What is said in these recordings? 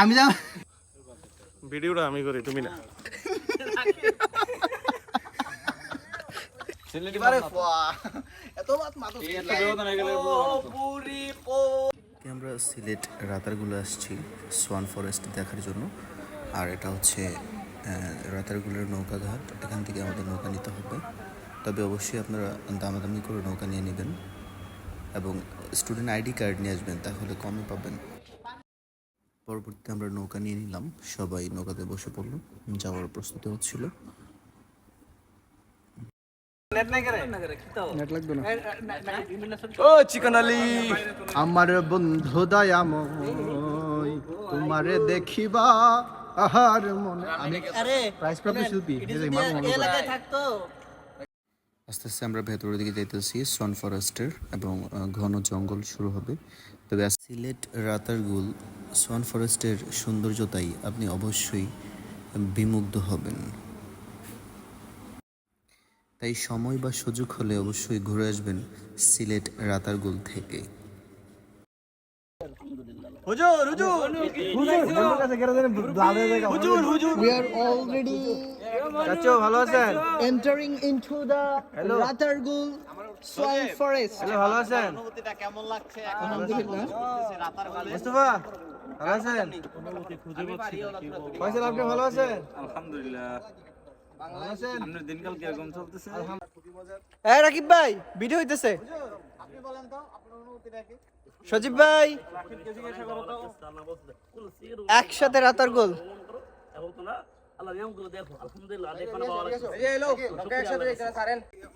আমি যা ভিডিওটা আমি করি তুমি না। আমরা সিলেট রাতারগুলো আসছি সোয়ান ফরেস্ট দেখার জন্য। আর এটা হচ্ছে রাতারগুলোর নৌকাঘাট। এখান থেকে আমাদের নৌকা নিতে হবে। তবে অবশ্যই আপনারা দামাদামি করে নৌকা নিয়ে নেবেন। এবং স্টুডেন্ট আইডি কার্ড নিয়ে আসবেন তাহলে কমে পাবেন। পরবর্তীতে আমরা নৌকা নিয়ে নিলাম। সবাই নৌকাতে বসে পড়ল। যাওয়ার প্রস্তুতি হচ্ছিল। ও চিকন আলী। আমার বন্ধু দয়াময় তোমারে দেখিবা আহার মনে। আমি প্রাইস প্রাপ্ত শিল্পী। আস্তে আস্তে আমরা ভেতরের দিকে যাইতেছি। সন ফরেস্টের এবং ঘন জঙ্গল শুরু হবে। তবে সিলেট রাতারগুল সোয়ান ফরেস্টের সৌন্দর্যতাই আপনি অবশ্যই বিমুগ্ধ হবেন। তাই সময় বা সুযোগ হলে অবশ্যই ঘুরে আসবেন সিলেট রাতারগুল থেকে। হুজুর হুজুর। বন্ধুর কাছে গেলে যেন লাল যায় হুজুর হুজুর। We are already চাচু ভালো আছেন? entering into the Ratargul swine forest. Hello ভালো আছেন? মুস্তফা ভালো আছেন? ফয়সাল আপনি ভালো আছেন? আলহামদুলিল্লাহ। ভালো আছেন? আপনার দিনকাল কীরকম চলতেছে? এই রাকিব ভাই ভিডিও হইতেছে। সজীব ভাই একসাথে তো কি সিলেটি এবারে ফোয়া এত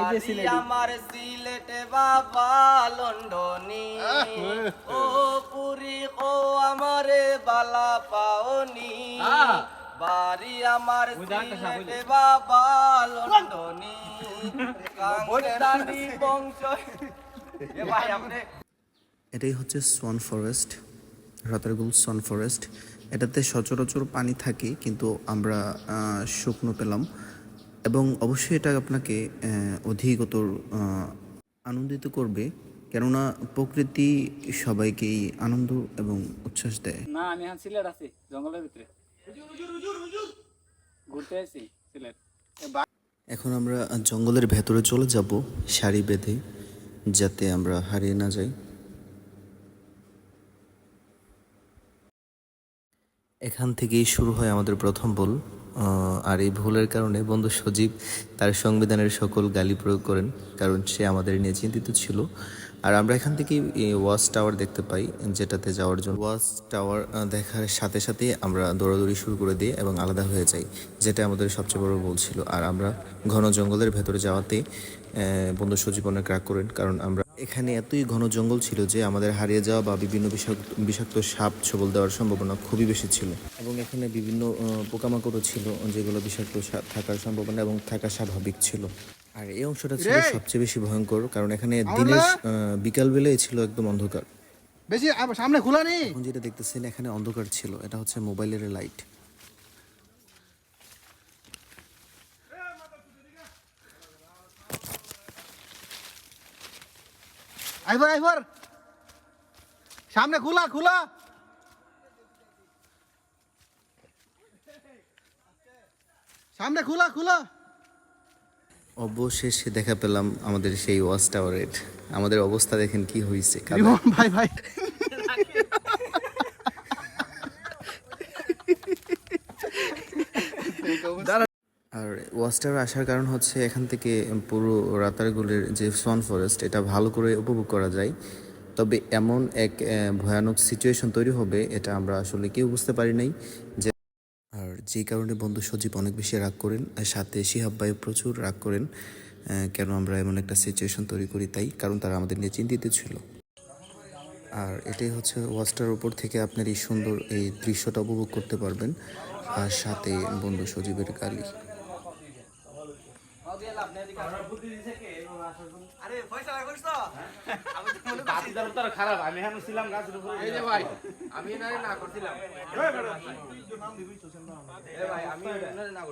আমার সিলেটে বাবা লন্ডনি। ও পুরি ও আমারে বালা পাওনি। বাড়ি আমার সিলেটে বাবা লন্ডনি। কাঙ্গেরানি বংশ। এ ভাই আপনি এটাই হচ্ছে swamp forest Ratargul swamp forest. এটাতে সচরাচর পানি থাকে কিন্তু আমরা আহ, শুকনো পেলাম। এবং অবশ্যই এটা আপনাকে অধিকতর আনন্দিত করবে। কেননা প্রকৃতি সবাইকেই আনন্দ এবং উচ্ছ্বাস দেয়। না আমি এখন সিলেট আছি জঙ্গলের ভিতরে। ঘুরতে আছি সিলেট। এখন আমরা জঙ্গলের ভেতরে চলে যাব সারি বেঁধে যাতে আমরা হারিয়ে না যাই। এখান থেকেই শুরু হয় আমাদের প্রথম আহ, আর এই ভুলের কারণে বন্ধু সজীব তার সংবিধানের সকল গালি প্রয়োগ করেন, কারণ সে আমাদের নিয়ে চিন্তিত ছিল। আর আমরা এখান থেকেই ওয়াচ টাওয়ার দেখতে পাই, যেটাতে যাওয়ার জন্য। ওয়াচ টাওয়ার দেখার সাথে সাথে আমরা দৌড়াদৌড়ি শুরু করে দিই এবং আলাদা হয়ে যাই, যেটা আমাদের সবচেয়ে বড় ভুল ছিল। আর আমরা ঘন জঙ্গলের ভেতরে যাওয়াতে বন্ধু সজীব অনেক রাগ করেন, কারণ আমরা এখানে এতই ঘন জঙ্গল ছিল যে আমাদের হারিয়ে যাওয়া বা বিভিন্ন বিষাক্ত বিষাক্ত সাপ ছবল দেওয়ার সম্ভাবনা খুবই বেশি ছিল। এবং এখানে বিভিন্ন পোকামাকড়ও ছিল যেগুলো বিষাক্ত থাকার সম্ভাবনা এবং থাকা স্বাভাবিক ছিল। আর এই অংশটা ছিল সবচেয়ে বেশি ভয়ঙ্কর কারণ এখানে দিনের বিকাল বেলায় ছিল একদম অন্ধকার। বেশি সামনে খোলা নেই? যেটা দেখতেছেন এখানে অন্ধকার ছিল। এটা হচ্ছে মোবাইলের লাইট আইবার আইবার সামনে খোলা খোলা। সামনে খোলা খোলা। অবশেষে দেখা পেলাম আমাদের সেই ওয়াচ টাওয়ারের। আমাদের অবস্থা দেখেন কি হয়েছে কারণ ভাই ভাই। আর ওয়াচটার আসার কারণ হচ্ছে এখান থেকে পুরো রাতারগুলের যে সন ফরেস্ট এটা ভালো করে উপভোগ করা যায়। তবে এমন এক ভয়ানক সিচুয়েশন তৈরি হবে, এটা আমরা আসলে কেউ বুঝতে পারি নাই যে আর যে কারণে বন্ধু সজীব অনেক বেশি রাগ করেন সাথে শিহাব প্রচুর রাগ করেন কেন আমরা এমন একটা সিচুয়েশন তৈরি করি তাই, কারণ তারা আমাদের নিয়ে চিন্তিত ছিল। আর এটাই হচ্ছে ওয়াচটার উপর থেকে আপনার এই সুন্দর এই দৃশ্যটা উপভোগ করতে পারবেন, আর সাথে বন্ধু সজীবের গালি। খারাপ আমি এখন ছিলাম গাছের উপরে এই যে ভাই আমি না করছিলাম। আমি না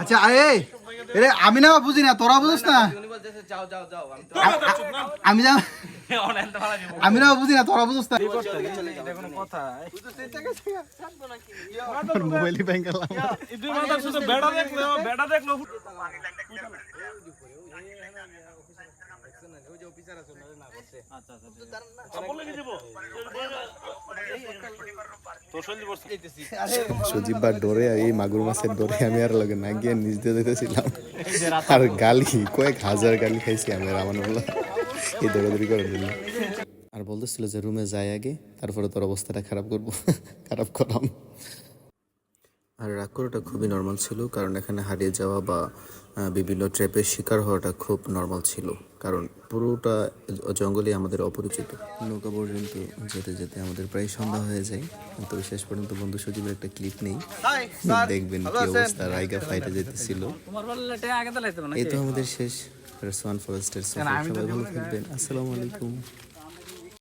আচ্ছা এই আমি না বুঝি না তোরা বুঝিস না। যাও যাও যাও আমি তো আমি না বুঝি না তোরা বুঝিস না। মোবাইলই ব্যাংক গেলাম বেড়া দেখল বেড়া দেখল সজীব ডরে এই মাগুর মাছের ডরে আমি আর লগে না গিয়ে নিজ দিয়ে যেতেছিলাম আর গালি, কয়েক হাজার গালি খাইছি আমি আর এই দৌড়াদৌড়ি করার জন্য। আর বলতেছিল যে রুমে যাই আগে তারপরে তোর অবস্থাটা খারাপ করব খারাপ করাম আর রাগ করাটা খুবই নর্মাল ছিল কারণ এখানে হারিয়ে যাওয়া বা বিভিন্ন ট্র্যাপের শিকার হওয়াটা খুব নর্মাল ছিল। কারণ পুরোটা জঙ্গলে আমাদের অপরিচিত। নৌকা পর্যন্ত যেতে যেতে আমাদের প্রায় সন্ধ্যা হয়ে যায়। তো শেষ পর্যন্ত বন্ধু সজীবের একটা ক্লিপ নেই। দেখবেন কি অবস্থা রাইগা ফাইটে যেতেছিল। এই তো আমাদের শেষ। সোয়ান ফরেস্টের সবাই ভালো থাকবেন। আসসালামু আলাইকুম।